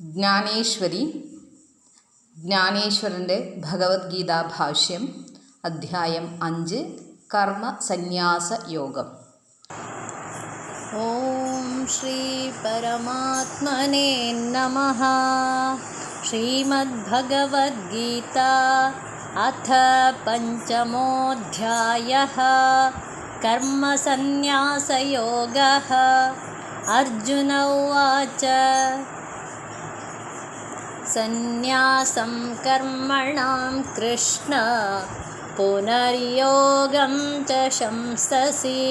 ജ്ഞാനേശ്വരി ജ്ഞാനേശ്വരൻ്റെ ഭഗവത്ഗീതാ ഭാഷ്യം അധ്യായം അഞ്ച് കർമ്മ സന്യാസ യോഗം ॐ श्रीपरमात्मने नमः श्रीमद्भगवद्गीता अथ पञ्चमोऽध्यायः कर्मसन्न्यासयोगः अर्जुन उवाच സന്യാസം കർമ്മണം കൃഷ്ണ പുനർയോഗം ച ശംസസി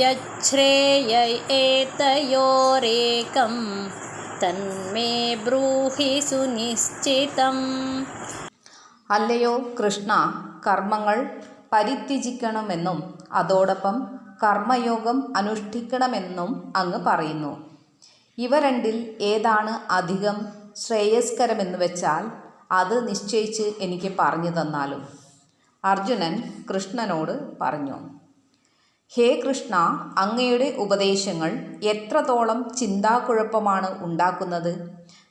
യശ്രേയ ഏതയോരേകം തന്മേ ബ്രൂഹി സുനിശ്ചിതം. അല്ലയോ കൃഷ്ണ കർമ്മങ്ങൾ പരിത്യജിക്കണമെന്നും അതോടൊപ്പം കർമ്മയോഗം അനുഷ്ഠിക്കണമെന്നും അങ്ങ് പറയുന്നു. ഇവ രണ്ടിൽ ഏതാണ് അധികം? ശ്രേയസ്കരമെന്ന് വെച്ചാൽ അത് നിശ്ചയിച്ച് എനിക്ക് പറഞ്ഞു തന്നാലും. അർജുനൻ കൃഷ്ണനോട് പറഞ്ഞു ഹേ കൃഷ്ണ അങ്ങയുടെ ഉപദേശങ്ങൾ എത്രത്തോളം ചിന്താക്കുഴപ്പമാണ് ഉണ്ടാക്കുന്നത്.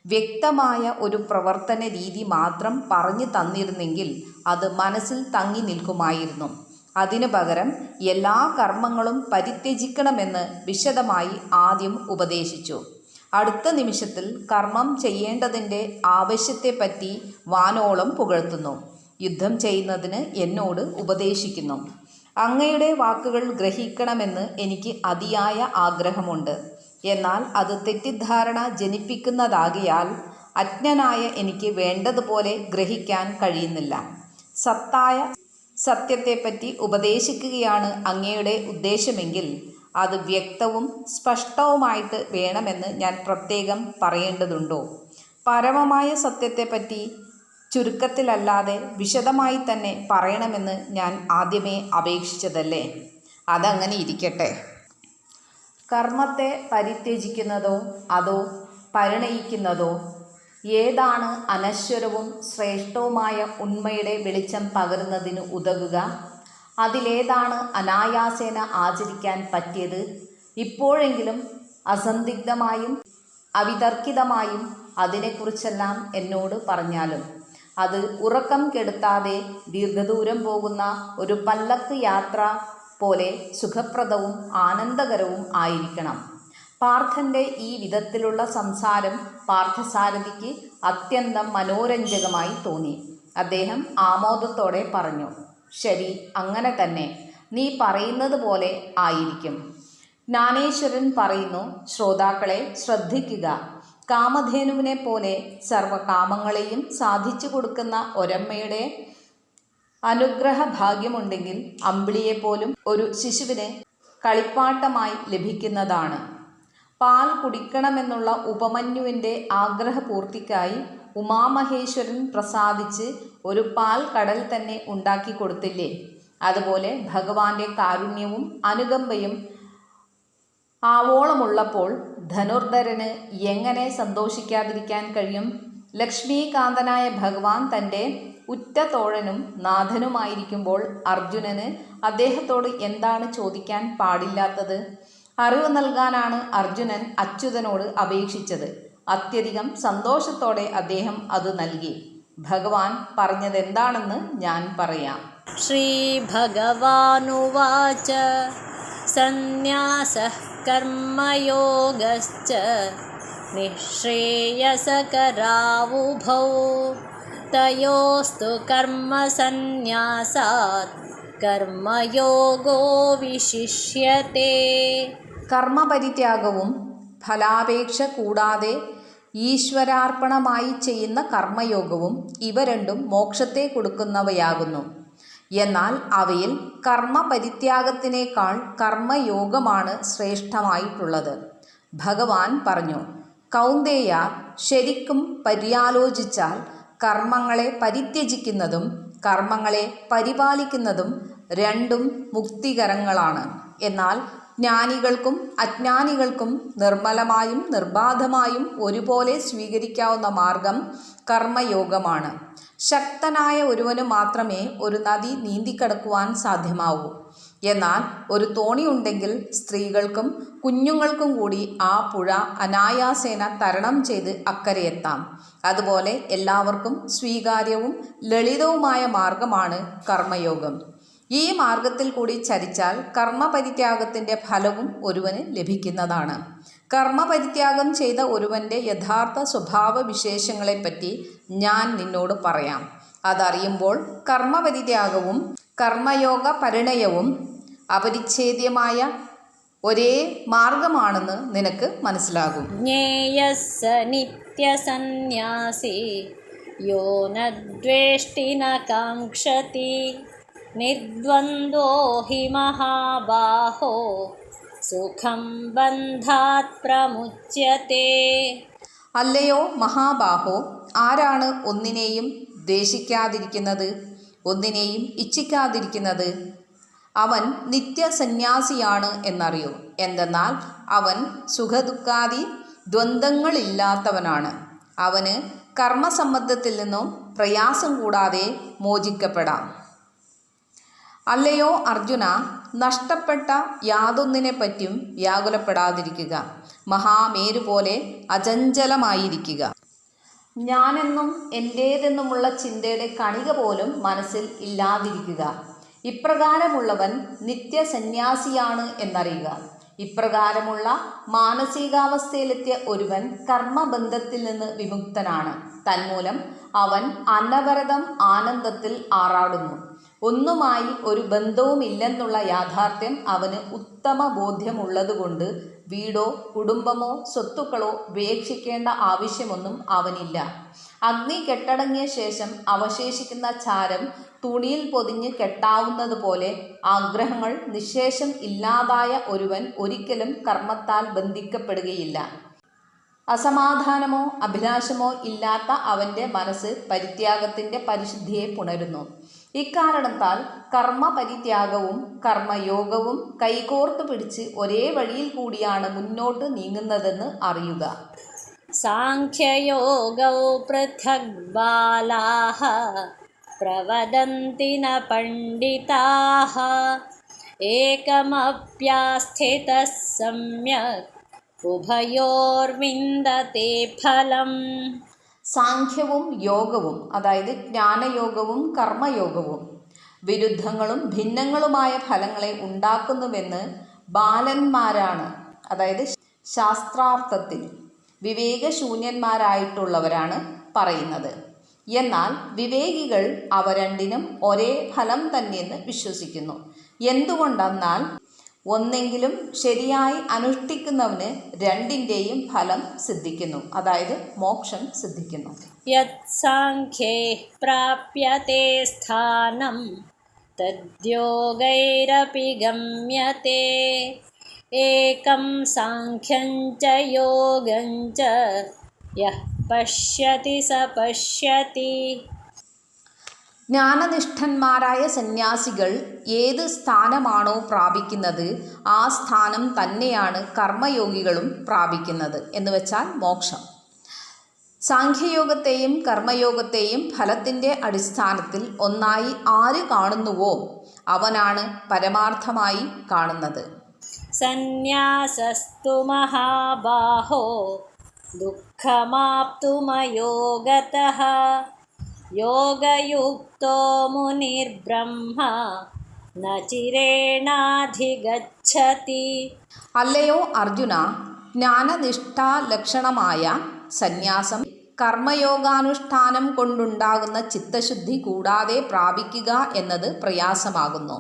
വ്യക്തമായ ഒരു പ്രവർത്തന രീതി മാത്രം പറഞ്ഞു തന്നിരുന്നെങ്കിൽ അത് മനസ്സിൽ തങ്ങി നിൽക്കുമായിരുന്നു. അതിനു പകരം എല്ലാ കർമ്മങ്ങളും പരിത്യജിക്കണമെന്ന് വിശദമായി ആദ്യം ഉപദേശിച്ചു. അടുത്ത നിമിഷത്തിൽ കർമ്മം ചെയ്യേണ്ടതിന്റെ ആവശ്യത്തെപ്പറ്റി വാനോളം പുകഴ്ത്തുന്നു. യുദ്ധം ചെയ്യുന്നതിന് എന്നോട് ഉപദേശിക്കുന്നു. അങ്ങയുടെ വാക്കുകൾ ഗ്രഹിക്കണമെന്ന് എനിക്ക് അതിയായ ആഗ്രഹമുണ്ട്. എന്നാൽ അത് തെറ്റിദ്ധാരണ ജനിപ്പിക്കുന്നതാകിയാൽ അജ്ഞനായ എനിക്ക് വേണ്ടതുപോലെ ഗ്രഹിക്കാൻ കഴിയുന്നില്ല. സത്തായ സത്യത്തെപ്പറ്റി ഉപദേശിക്കുകയാണ് അങ്ങയുടെ ഉദ്ദേശമെങ്കിൽ അത് വ്യക്തവും സ്പഷ്ടവുമായിട്ട് വേണമെന്ന് ഞാൻ പ്രത്യേകം പറയേണ്ടതുണ്ടോ? പരമമായ സത്യത്തെപ്പറ്റി ചുരുക്കത്തിലല്ലാതെ വിശദമായി തന്നെ പറയണമെന്ന് ഞാൻ ആദ്യമേ അപേക്ഷിച്ചതല്ലേ? അതങ്ങനെ ഇരിക്കട്ടെ. കർമ്മത്തെ പരിത്യജിക്കുന്നതോ അതോ പരിണയിക്കുന്നതോ ഏതാണ് അനശ്വരവും ശ്രേഷ്ഠവുമായ ഉണ്മയുടെ വെളിച്ചം പകരുന്നതിന് ഉതകുക? അതിലേതാണ് അനായാസേന ആചരിക്കാൻ പറ്റിയത്. ഇപ്പോഴെങ്കിലും അസന്ദിഗ്ധമായും അവിതർക്കിതമായും അതിനെക്കുറിച്ചെല്ലാം എന്നോട് പറഞ്ഞാലും അത് ഉറക്കം കെടുത്താതെ ദീർഘദൂരം പോകുന്ന ഒരു പല്ലക്ക് യാത്ര പോലെ സുഖപ്രദവും ആനന്ദകരവും ആയിരിക്കണം. പാർത്ഥന്റെ ഈ വിധത്തിലുള്ള സംസാരം പാർത്ഥസാരഥിക്ക് അത്യന്തം മനോരഞ്ജകമായി തോന്നി. അദ്ദേഹം ആമോദത്തോടെ പറഞ്ഞു ശരി അങ്ങനെ തന്നെ. നീ പറയുന്നത് പോലെ ആയിരിക്കും. ജ്ഞാനേശ്വരൻ പറയുന്നു ശ്രോതാക്കളെ ശ്രദ്ധിക്കുക. കാമധേനുവിനെ പോലെ സർവകാമങ്ങളെയും സാധിച്ചു കൊടുക്കുന്ന ഒരമ്മയുടെ അനുഗ്രഹ ഭാഗ്യമുണ്ടെങ്കിൽ അമ്പിളിയെപ്പോലും ഒരു ശിശുവിനെ കളിപ്പാട്ടമായി ലഭിക്കുന്നതാണ്. പാൽ കുടിക്കണമെന്നുള്ള ഉപമന്യുവിന്റെ ആഗ്രഹപൂർത്തിക്കായി ഉമാമഹേശ്വരൻ പ്രസാദിച്ച് ഒരു പാൽ കടൽ തന്നെ ഉണ്ടാക്കി കൊടുത്തില്ലേ? അതുപോലെ ഭഗവാന്റെ കാരുണ്യവും അനുകമ്പയും ആവോളമുള്ളപ്പോൾ ധനുർധരന് എങ്ങനെ സന്തോഷിക്കാതിരിക്കാൻ കഴിയും? ലക്ഷ്മീകാന്തനായ ഭഗവാൻ തന്റെ ഉറ്റ തോഴനും നാഥനുമായിരിക്കുമ്പോൾ അർജുനന് അദ്ദേഹത്തോട് എന്താണ് ചോദിക്കാൻ പാടില്ലാത്തത്? അറിവ് നൽകാനാണ് അർജുനൻ അച്യുതനോട് അപേക്ഷിച്ചത്. അത്യധികം സന്തോഷത്തോടെ അദ്ദേഹം അത് നൽകി. ഭഗവാൻ പറഞ്ഞതെന്താണെന്ന് ഞാൻ പറയാം. ശ്രീ ഭഗവാനുവാച സന്യാസ കർമ്മയോഗശ്ച നിശ്രേയസകരാവുഭൗ തയോസ്തു കർമ്മസന്യാസാത് കർമ്മയോഗോ വിശിഷ്യത്തെ. കർമ്മപരിത്യാഗവും ഫലാപേക്ഷ കൂടാതെ ഈശ്വരാർപ്പണമായി ചെയ്യുന്ന കർമ്മയോഗവും ഇവ രണ്ടും മോക്ഷത്തെ കൊടുക്കുന്നവയാകുന്നു. എന്നാൽ അവയിൽ കർമ്മപരിത്യാഗത്തിനേക്കാൾ കർമ്മയോഗമാണ് ശ്രേഷ്ഠമായിട്ടുള്ളത്. ഭഗവാൻ പറഞ്ഞു കൗന്ദേയ ശരിക്കും പര്യാലോചിച്ചാൽ കർമ്മങ്ങളെ പരിത്യജിക്കുന്നതും കർമ്മങ്ങളെ പരിപാലിക്കുന്നതും രണ്ടും മുക്തികരങ്ങളാണ്. എന്നാൽ ജ്ഞാനികൾക്കും അജ്ഞാനികൾക്കും നിർമ്മലമായും നിർബാധമായും ഒരുപോലെ സ്വീകരിക്കാവുന്ന മാർഗം കർമ്മയോഗമാണ്. ശക്തനായ ഒരുവന് മാത്രമേ ഒരു നദി നീന്തിക്കടക്കുവാൻ സാധ്യമാവൂ. എന്നാൽ ഒരു തോണി ഉണ്ടെങ്കിൽ സ്ത്രീകൾക്കും കുഞ്ഞുങ്ങൾക്കും കൂടി ആ പുഴ അനായാസേന തരണം ചെയ്ത് അക്കരയെത്താം അതുപോലെ എല്ലാവർക്കും സ്വീകാര്യവും ലളിതവുമായ മാർഗമാണ് കർമ്മയോഗം. ഈ മാർഗത്തിൽ കൂടി ചരിച്ചാൽ കർമ്മപരിത്യാഗത്തിന്റെ ഫലവും ഒരുവന് ലഭിക്കുന്നതാണ്. കർമ്മപരിത്യാഗം ചെയ്ത ഒരുവന്റെ യഥാർത്ഥ സ്വഭാവ വിശേഷങ്ങളെപ്പറ്റി ഞാൻ നിന്നോട് പറയാം. അതറിയുമ്പോൾ കർമ്മപരിത്യാഗവും കർമ്മയോഗ പരിണയവും അപരിച്ഛേദ്യമായ ഒരേ മാർഗമാണെന്ന് നിനക്ക് മനസ്സിലാകും. ജ്ഞേയസ നിത്യസന്യാസി യോ നദ്വേഷ്ടി നാംക്ഷതി निर्द्वन्द्वो हि महाबाहो सुखं बन्धात् प्रमुच्यते അല്ലയോ മഹാബാഹോ ആരാണ് ഒന്നിനെയും ദ്വേഷിക്കാതിരിക്കുന്നത് ഒന്നിനെയും ഇച്ഛിക്കാതിരിക്കുന്നത് അവൻ നിത്യസന്യാസിയാണ് എന്നറിയൂ എന്തെന്നാൽ അവൻ സുഖദുഃഖാദി ദ്വന്ദ്ങ്ങളില്ലാത്തവനാണ് അവന് കർമ്മസമ്മർദ്ദത്തിൽ നിന്നും പ്രയാസം കൂടാതെ മോചിക്കപ്പെടാം അല്ലയോ അർജുന നഷ്ടപ്പെട്ട യാതൊന്നിനെപ്പറ്റിയും വ്യാകുലപ്പെടാതിരിക്കുക. മഹാമേരു പോലെ അചഞ്ചലമായിരിക്കുക. ഞാനെന്നും എന്റേതെന്നുമുള്ള ചിന്തയുടെ കണിക പോലും മനസ്സിൽ ഇല്ലാതിരിക്കുക. ഇപ്രകാരമുള്ളവൻ നിത്യസന്യാസിയാണ് എന്നറിയുക. ഇപ്രകാരമുള്ള മാനസികാവസ്ഥയിലെത്തിയ ഒരുവൻ കർമ്മബന്ധത്തിൽ നിന്ന് വിമുക്തനാണ്. തന്മൂലം അവൻ അനവരതം ആനന്ദത്തിൽ ആറാടുന്നു. ഒന്നുമായി ഒരു ബന്ധവുമില്ലെന്നുള്ള യാഥാർത്ഥ്യം അവന് ഉത്തമ ബോധ്യമുള്ളതുകൊണ്ട് വീടോ കുടുംബമോ സ്വത്തുക്കളോ ഉപേക്ഷിക്കേണ്ട ആവശ്യമൊന്നും അവനില്ല. അഗ്നി കെട്ടടങ്ങിയ ശേഷം അവശേഷിക്കുന്ന ചാരം തുണിയിൽ പൊതിഞ്ഞ് കെട്ടാവുന്നത് പോലെ ആഗ്രഹങ്ങൾ നിശേഷം ഇല്ലാതായ ഒരുവൻ ഒരിക്കലും കർമ്മത്താൽ ബന്ധിക്കപ്പെടുകയില്ല. അസമാധാനമോ അഭിലാഷമോ ഇല്ലാത്ത അവന്റെ മനസ്സ് പരിത്യാഗത്തിന്റെ പരിശുദ്ധിയെ പുണരുന്നു. ഇക്കാരണത്താൽ കർമ്മപരിത്യാഗവും കർമ്മയോഗവും കൈകോർത്തു പിടിച്ച് ഒരേ വഴിയിൽ കൂടിയാണ് മുന്നോട്ട് നീങ്ങുന്നതെന്ന് അറിയുക. സാഖ്യയോഗോ പണ്ഡിതാഹ ഏകമപ്യാസ്ഥിത സമ്യക് ഫലം സാഖ്യവും യോഗവും അതായത് ജ്ഞാനയോഗവും കർമ്മയോഗവും വിരുദ്ധങ്ങളും ഭിന്നങ്ങളുമായ ഫലങ്ങളെ ഉണ്ടാക്കുന്നുവെന്ന് ബാലന്മാരാണ്. അതായത് ശാസ്ത്രാർത്ഥത്തിൽ വിവേകശൂന്യന്മാരായിട്ടുള്ളവരാണ് പറയുന്നത്. എന്നാൽ വിവേകികൾ അവ രണ്ടിനും ഒരേ ഫലം തന്നെയെന്ന് വിശ്വസിക്കുന്നു. എന്തുകൊണ്ടെന്നാൽ ഒന്നെങ്കിലും ശരിയായി അനുഷ്ഠിക്കുന്നവന് രണ്ടിന്റെയും ഫലം സിദ്ധിക്കുന്നു. അതായത് മോക്ഷം സിദ്ധിക്കുന്നു. യത്സാഖ്യേ പ്രാപ്യത്തെ സ്ഥാനം. തദ്യോഗൈരപി ഗമ്യത്തെ ഏകം സാഖ്യം ച യോഗം ച. യഃ പശ്യതി സ പശ്യതി. ജ്ഞാനനിഷ്ഠന്മാരായ സന്യാസികൾ ഏത് സ്ഥാനമാണോ പ്രാപിക്കുന്നത് ആ സ്ഥാനം തന്നെയാണ് കർമ്മയോഗികളും പ്രാപിക്കുന്നത്. എന്ന് വെച്ചാൽ മോക്ഷം. സാഖ്യയോഗത്തെയും കർമ്മയോഗത്തെയും ഫലത്തിന്റെ അടിസ്ഥാനത്തിൽ ഒന്നായി ആര് കാണുന്നുവോ അവനാണ് പരമാർത്ഥമായി കാണുന്നത്. സന്യാസസ്തു മഹാബാഹോ ദുഃഖമാപ്തുമയോഗത. योगयुक्तो मुनिर्ब्रह्म न चिरेणाधिगच्छति അല്ലയോ അർജുന ജ്ഞാനനിഷ്ഠാലക്ഷണമായ സന്യാസം കർമ്മയോഗാനുഷ്ഠാനം കൊണ്ടുണ്ടാകുന്ന ചിത്തശുദ്ധി കൂടാതെ പ്രാപിക്കുക എന്നത് പ്രയാസമാകുന്നു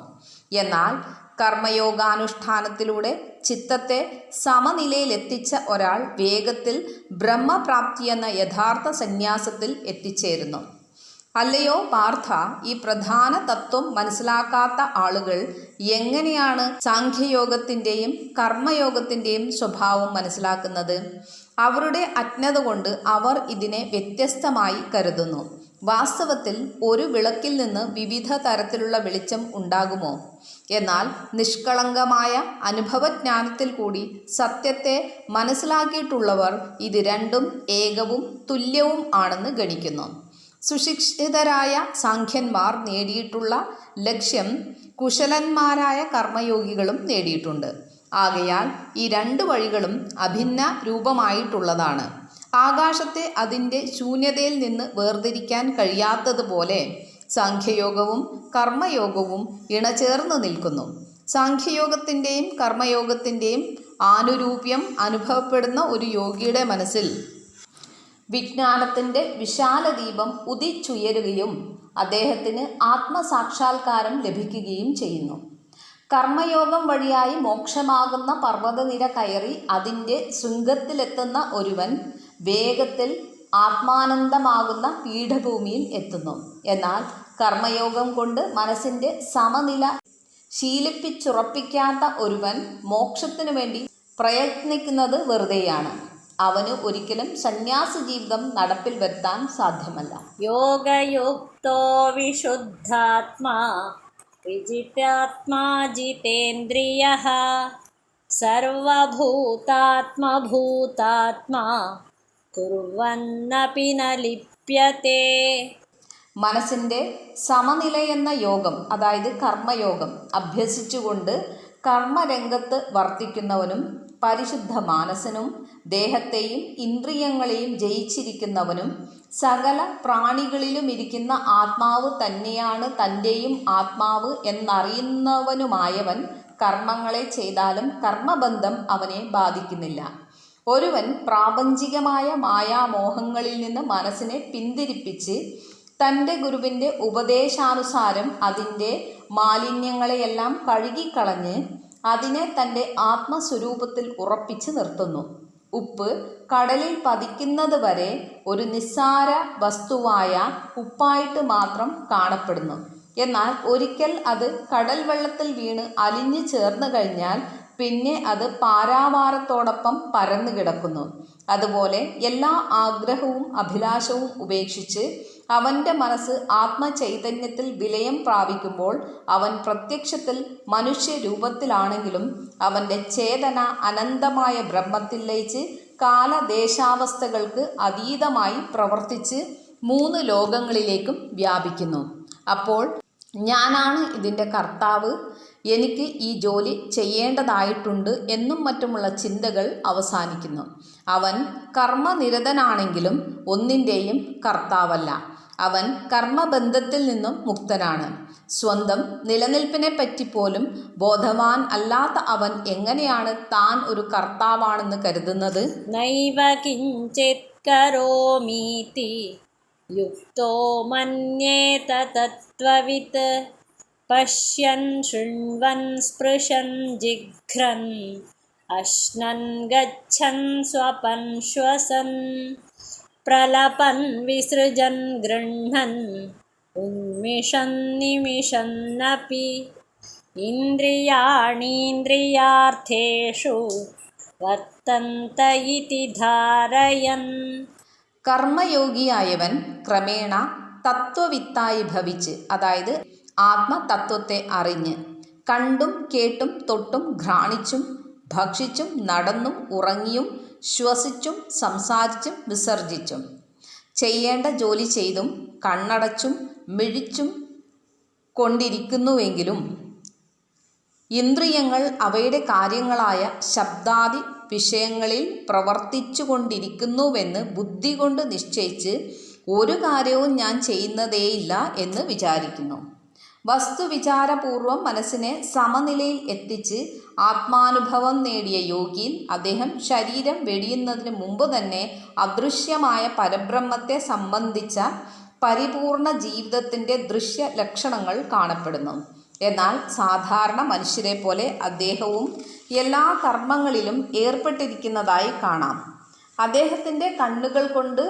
എന്നാൽ കർമ്മയോഗാനുഷ്ഠാനത്തിലൂടെ ചിത്തത്തെ സമനിലയിലെത്തിച്ച ഒരാൾ വേഗത്തിൽ ബ്രഹ്മപ്രാപ്തി എന്ന യഥാർത്ഥ സന്യാസത്തിൽ എത്തിച്ചേരുന്നു അല്ലയോ പാർത്ഥ ഈ പ്രധാന തത്വം മനസ്സിലാക്കാത്ത ആളുകൾ എങ്ങനെയാണ് സാഖ്യയോഗത്തിന്റെയും കർമ്മയോഗത്തിന്റെയും സ്വഭാവം മനസ്സിലാക്കുന്നത്? അവരുടെ അജ്ഞത കൊണ്ട് അവർ ഇതിനെ വ്യത്യസ്തമായി കരുതുന്നു. വാസ്തവത്തിൽ ഒരു വിളക്കിൽ നിന്ന് വിവിധ തരത്തിലുള്ള വെളിച്ചം ഉണ്ടാകുമോ? എന്നാൽ നിഷ്കളങ്കമായ അനുഭവജ്ഞാനത്തിൽ കൂടി സത്യത്തെ മനസ്സിലാക്കിയിട്ടുള്ളവർ ഇത് രണ്ടും ഏകവും തുല്യവും ആണെന്ന് ഗണിക്കുന്നു. സുശിക്ഷിതരായ സാഖ്യന്മാർ നേടിയിട്ടുള്ള ലക്ഷ്യം കുശലന്മാരായ കർമ്മയോഗികളും നേടിയിട്ടുണ്ട്. ആകയാൽ ഈ രണ്ട് വഴികളും അഭിന്ന രൂപമായിട്ടുള്ളതാണ്. ആകാശത്തെ അതിന്റെ ശൂന്യതയിൽ നിന്ന് വേർതിരിക്കാൻ കഴിയാത്തതുപോലെ സാഖ്യയോഗവും കർമ്മയോഗവും ഇണചേർന്ന് നിൽക്കുന്നു. സാഖ്യയോഗത്തിന്റെയും കർമ്മയോഗത്തിന്റെയും ആനുരൂപ്യം അനുഭവപ്പെടുന്ന ഒരു യോഗിയുടെ മനസ്സിൽ വിജ്ഞാനത്തിന്റെ വിശാലദീപം ഉദിച്ചുയരുകയും അദ്ദേഹത്തിന് ആത്മസാക്ഷാത്കാരം ലഭിക്കുകയും ചെയ്യുന്നു. കർമ്മയോഗം വഴിയായി മോക്ഷമാകുന്ന പർവതനിര കയറി അതിന്റെ ശൃംഗത്തിലെത്തുന്ന ഒരുവൻ വേഗത്തിൽ ആത്മാനന്ദമാകുന്ന പീഠഭൂമിയിൽ എത്തുന്നു. എന്നാൽ കർമ്മയോഗം കൊണ്ട് മനസ്സിന്റെ സമനില ശീലിപ്പിച്ചുറപ്പിക്കാത്ത ഒരുവൻ മോക്ഷത്തിനു വേണ്ടി പ്രയത്നിക്കുന്നത് വെറുതെയാണ്. അവന് ഒരിക്കലും സന്യാസ ജീവിതം നടപ്പിൽ വരുത്താൻ സാധ്യമല്ല. യോഗയുക്തോ വിശുദ്ധാത്മാ വിജിതാത്മാ ജിതേന്ദ്രിയ സർവഭൂതാത്മഭൂതാത്മാ കുറുവന്നപി ന മനസ്സിന്റെ സമനിലയെന്ന യോഗം അതായത് കർമ്മയോഗം അഭ്യസിച്ചുകൊണ്ട് കർമ്മരംഗത്ത് വർത്തിക്കുന്നവനും പരിശുദ്ധ മാനസനും ദേഹത്തെയും ഇന്ദ്രിയങ്ങളെയും ജയിച്ചിരിക്കുന്നവനും സകല പ്രാണികളിലും ഇരിക്കുന്ന ആത്മാവ് തന്നെയാണ് തന്റെയും ആത്മാവ് എന്നറിയുന്നവനുമായവൻ കർമ്മങ്ങളെ ചെയ്താലും കർമ്മബന്ധം അവനെ ബാധിക്കുന്നില്ല. ഒരുവൻ പ്രാപഞ്ചികമായ മായാമോഹങ്ങളിൽ നിന്ന് മനസ്സിനെ പിന്തിരിപ്പിച്ച് തന്റെ ഗുരുവിന്റെ ഉപദേശാനുസാരം അതിന്റെ മാലിന്യങ്ങളെയെല്ലാം കഴുകിക്കളഞ്ഞ് അതിനെ തന്റെ ആത്മസ്വരൂപത്തിൽ ഉറപ്പിച്ച് നിർത്തുന്നു. ഉപ്പ് കടലിൽ പതിക്കുന്നത് വരെ ഒരു നിസ്സാര വസ്തുവായ ഉപ്പായിട്ട് മാത്രം കാണപ്പെടുന്നു. എന്നാൽ ഒരിക്കൽ അത് കടൽ വെള്ളത്തിൽ വീണ് അലിഞ്ഞു ചേർന്ന് കഴിഞ്ഞാൽ പിന്നെ അത് പാരാവാരത്തോടൊപ്പം പരന്നു കിടക്കുന്നു. അതുപോലെ എല്ലാ ആഗ്രഹവും അഭിലാഷവും ഉപേക്ഷിച്ച് അവന്റെ മനസ്സ് ആത്മചൈതന്യത്തിൽ വിലയം പ്രാപിക്കുമ്പോൾ അവൻ പ്രത്യക്ഷത്തിൽ മനുഷ്യരൂപത്തിലാണെങ്കിലും അവന്റെ ചേതന അനന്തമായ ബ്രഹ്മത്തിൽ ലയിച്ച് കാലദേശാവസ്ഥകൾക്ക് അതീതമായി പ്രവർത്തിച്ച് മൂന്ന് ലോകങ്ങളിലേക്കും വ്യാപിക്കുന്നു. അപ്പോൾ ഞാനാണ് ഇതിന്റെ കർത്താവ്. എനിക്ക് ഈ ജോലി ചെയ്യേണ്ടതായിട്ടുണ്ട് എന്നും മറ്റുമുള്ള ചിന്തകൾ അവസാനിക്കുന്നു. അവൻ കർമ്മനിരതനാണെങ്കിലും ഒന്നിന്റെയും കർത്താവല്ല. അവൻ കർമ്മബന്ധത്തിൽ നിന്നും മുക്തനാണ്. സ്വന്തം നിലനിൽപ്പിനെപ്പറ്റി പോലും ബോധവാൻ അല്ലാത്ത അവൻ എങ്ങനെയാണ് താൻ ഒരു കർത്താവാണെന്ന് കരുതുന്നത്? യുക്തോ മന്യേത തത്വവിത്ത് पश्यन् शृण्वन् स्पृशन् जिघ्रन् अश्नन् गच्छन् स्वपन् श्वसन् प्रलपन् विसृजन् गृह्णन् उन्मिषन् निमिषन्नपि इन्द्रियाणीन्द्रियार्थेषु വർത്തന്ത ഇതി ധാരയൻ കർമ്മയോഗിയായവൻ ക്രമേണ തത്വവിത്തായി ഭവിച്ച് അതായത് ആത്മതത്വത്തെ അറിഞ്ഞ് കണ്ടും കേട്ടും തൊട്ടും ഘ്രാണിച്ചും ഭക്ഷിച്ചും നടന്നും ഉറങ്ങിയും ശ്വസിച്ചും സംസാരിച്ചും വിസർജിച്ചും. ചെയ്യേണ്ട ജോലി ചെയ്തും കണ്ണടച്ചും മിഴിച്ചും കൊണ്ടിരിക്കുന്നുവെങ്കിലും ഇന്ദ്രിയങ്ങൾ അവയുടെ കാര്യങ്ങളായ ശബ്ദാദി വിഷയങ്ങളിൽ പ്രവർത്തിച്ചു കൊണ്ടിരിക്കുന്നുവെന്ന് ബുദ്ധി കൊണ്ട് നിശ്ചയിച്ച് ഒരു കാര്യവും ഞാൻ ചെയ്യുന്നതേയില്ല എന്ന് വിചാരിക്കുന്നു. വസ്തുവിചാരപൂർവം മനസ്സിനെ സമനിലയിൽ എത്തിച്ച് ആത്മാനുഭവം നേടിയ യോഗിൻ അദ്ദേഹം ശരീരം വെടിയുന്നതിന് മുമ്പ് തന്നെ അദൃശ്യമായ പരബ്രഹ്മത്തെ സംബന്ധിച്ച പരിപൂർണ ജീവിതത്തിന്റെ ദൃശ്യ ലക്ഷണങ്ങൾ കാണപ്പെടുന്നു. എന്നാൽ സാധാരണ മനുഷ്യരെ പോലെ അദ്ദേഹവും എല്ലാ കർമ്മങ്ങളിലും ഏർപ്പെട്ടിരിക്കുന്നതായി കാണാം. അദ്ദേഹത്തിന്റെ കണ്ണുകൾ കൊണ്ട്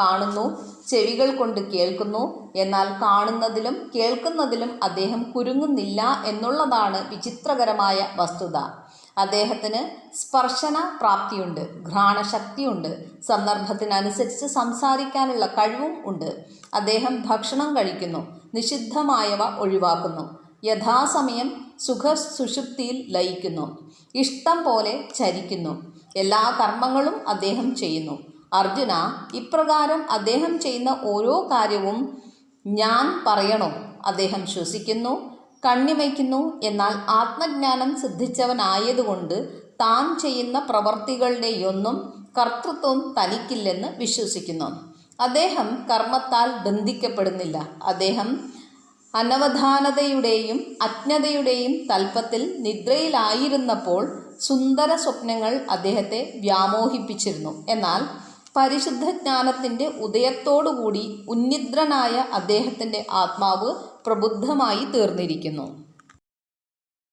കാണുന്നു ചെവികൾ കൊണ്ട് കേൾക്കുന്നു. എന്നാൽ കാണുന്നതിലും കേൾക്കുന്നതിലും അദ്ദേഹം കുരുങ്ങുന്നില്ല എന്നുള്ളതാണ് വിചിത്രകരമായ വസ്തുത. അദ്ദേഹത്തിന് സ്പർശന പ്രാപ്തിയുണ്ട് ഘ്രാണശക്തിയുണ്ട് സന്ദർഭത്തിനനുസരിച്ച് സംസാരിക്കാനുള്ള കഴിവും ഉണ്ട്. അദ്ദേഹം ഭക്ഷണം കഴിക്കുന്നു നിഷിദ്ധമായവ ഒഴിവാക്കുന്നു യഥാസമയം സുഖ സുഷുപ്തിയിൽ ലയിക്കുന്നു ഇഷ്ടം പോലെ ചരിക്കുന്നു. എല്ലാ കർമ്മങ്ങളും അദ്ദേഹം ചെയ്യുന്നു. അർജുന ഇപ്രകാരം അദ്ദേഹം ചെയ്യുന്ന ഓരോ കാര്യവും ഞാൻ പറയണോ. അദ്ദേഹം ശ്വസിക്കുന്നു കണ്ണിമയ്ക്കുന്നു എന്നാൽ ആത്മജ്ഞാനം സിദ്ധിച്ചവനായതുകൊണ്ട് താൻ ചെയ്യുന്ന പ്രവർത്തികളുടെയൊന്നും കർത്തൃത്വം തനിക്കില്ലെന്ന് വിശ്വസിക്കുന്നു. അദ്ദേഹം കർമ്മത്താൽ ബന്ധിക്കപ്പെടുന്നില്ല. അദ്ദേഹം അനവധാനതയുടെയും അജ്ഞതയുടെയും തൽപ്പത്തിൽ നിദ്രയിലായിരുന്നപ്പോൾ സുന്ദര സ്വപ്നങ്ങൾ അദ്ദേഹത്തെ വ്യാമോഹിപ്പിച്ചിരുന്നു. എന്നാൽ പരിശുദ്ധ ജ്ഞാനത്തിന്റെ ഉദയത്തോടുകൂടി ഉന്നിദ്രനായ അദ്ദേഹത്തിന്റെ ആത്മാവ് പ്രബുദ്ധമായി തീർന്നിരിക്കുന്നു.